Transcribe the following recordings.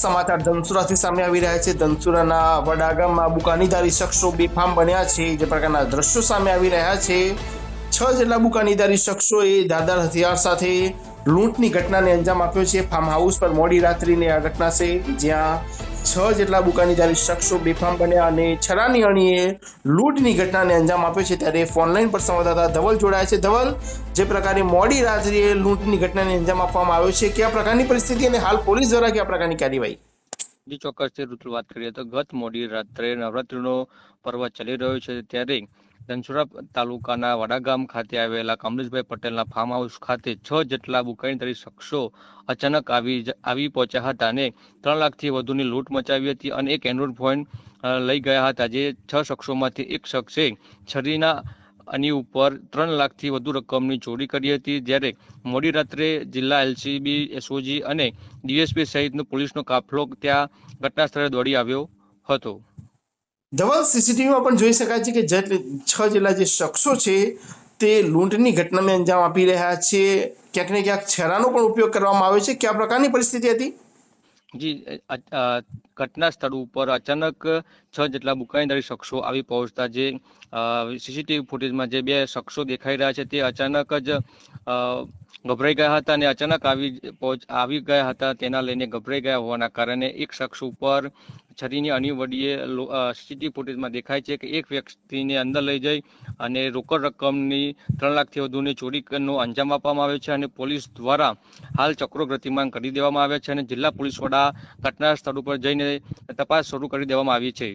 સમાચાર ધનસુરાથી સામે આવી રહ્યા છે. ધનસુરાના વડાગામમાં બુકાનીદારી શખ્સો બેફામ બન્યા છે. જે પ્રકારના દ્રશ્યો સામે આવી રહ્યા છે. છ જેટલા બુકાનીદારી શખ્સોએ ધારદાર હથિયાર સાથે લૂંટની ઘટનાને અંજામ આપ્યો છે. ફાર્મ હાઉસ પર મોડી રાત્રિની આ ઘટના છે. જ્યાં છ જેટલા બુકાનીદારી શખ્સો બેફામ બન્યા અને છરાની અણીએ લૂંટની ઘટનાને અંજામ આપ્યો છે ત્યારે ફોનલાઈન પર સંવાદદાતા ધવલ જોડાયા છે. ધવલ, જે પ્રકારે મોડી રાત્રિએ લૂંટની ઘટનાને અંજામ આપવામાં આવ્યો છે, કયા પ્રકારની પરિસ્થિતિ અને હાલ પોલીસ દ્વારા કયા પ્રકારની કાર્યવાહી? જી ચોક્કસથી ઋતુ વાત કરીએ તો ગત મોડી રાત્રે નવરાત્રીનો પર્વ ચાલી રહ્યો છે ત્યારે ધનસુરા તાલુકાના વડાગામ ખાતે આવેલા કમલેશભાઈ પટેલના ફાર્મ હાઉસ ખાતે છ જેટલા બુકાઈદારી શખ્સો અચાનક આવી આવી પહોંચ્યા હતા અને ત્રણ લાખથી વધુની લૂંટ મચાવી હતી અને એક એન્ડ્રોઇડ ફોન લઈ ગયા હતા, જે છ શખ્સોમાંથી એક શખ્સે છરીના આની ઉપર ત્રણ લાખથી વધુ રકમની ચોરી કરી હતી. જ્યારે મોડી રાત્રે જિલ્લા એલસીબી, એસઓજી અને ડીએસપી સહિતનો પોલીસનો કાફલો ત્યાં ઘટના સ્થળે દોડી આવ્યો હતો. ધવલ સીસીટીવીમાં પણ જોઈ શકાય છે કે છ જેટલા જે શખ્સો છે, તે લૂંટની ઘટનાને અંજામ આપી રહ્યા છે. ક્યાંક ને ક્યાંક છેરાનો પણ ઉપયોગ કરવામાં આવ્યો છે. કયા પ્રકારની પરિસ્થિતિ હતી? જી ઘટના સ્થળ ઉપર અચાનક છ જેટલા બુકાઈદારી શખ્સો આવી પહોંચતા જે સીસીટીવી ફૂટેજમાં જે બે શખ્સો દેખાઈ રહ્યા છે, તે અચાનક જ ગભરાઈ ગયા હતા અને અચાનક આવી આવી ગયા હતા તેના લઈને ગભરાઈ ગયા હોવાના કારણે એક શખ્સ ઉપર છરીની અણી વડીએ સીસીટીવી ફૂટેજમાં દેખાય છે કે એક વ્યક્તિને અંદર લઈ જઈ અને રોકડ રકમની ત્રણ લાખથી વધુની ચોરીનો અંજામ આપવામાં આવ્યો છે અને પોલીસ દ્વારા હાલ ચક્રો ગતિમાન કરી દેવામાં આવ્યા છે અને જિલ્લા પોલીસ વડા ઘટના સ્થળ ઉપર જઈને તપાસ શરૂ કરી દેવામાં આવી છે.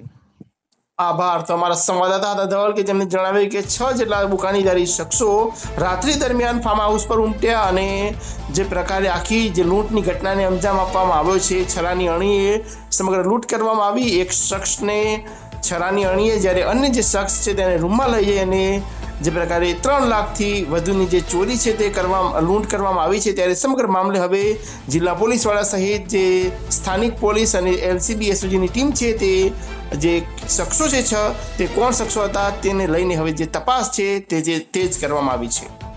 આભાર. તો અમારા સંવાદદાતા હતા ધવલ કે જેમને જણાવ્યું કે છ જેટલા બુકાનીદારી શખ્સો રાત્રિ દરમિયાન ફાર્મ હાઉસ પર ઉમટ્યા અને જે પ્રકારે આખી જે લૂંટની ઘટનાને અંજામ આપવામાં આવ્યો છે છરાની અણીએ સમગ્ર લૂંટ કરવામાં આવી. એક શખ્સને છરાની અણીએ જ્યારે અન્ય જે શખ્સ છે તેને રૂમમાં લઈ જઈ અને જે પ્રકારે ત્રણ લાખથી વધુની જે ચોરી છે તે કરવા લૂંટ કરવામાં આવી છે ત્યારે સમગ્ર મામલે હવે જિલ્લા પોલીસવાળા સહિત જે સ્થાનિક પોલીસ અને એલસીબી એસઓજીની ટીમ છે તે જે શખ્સો છે છ તે કોણ શખ્સો હતા તેને લઈને હવે જે તપાસ છે તે જે તેજ કરવામાં આવી છે.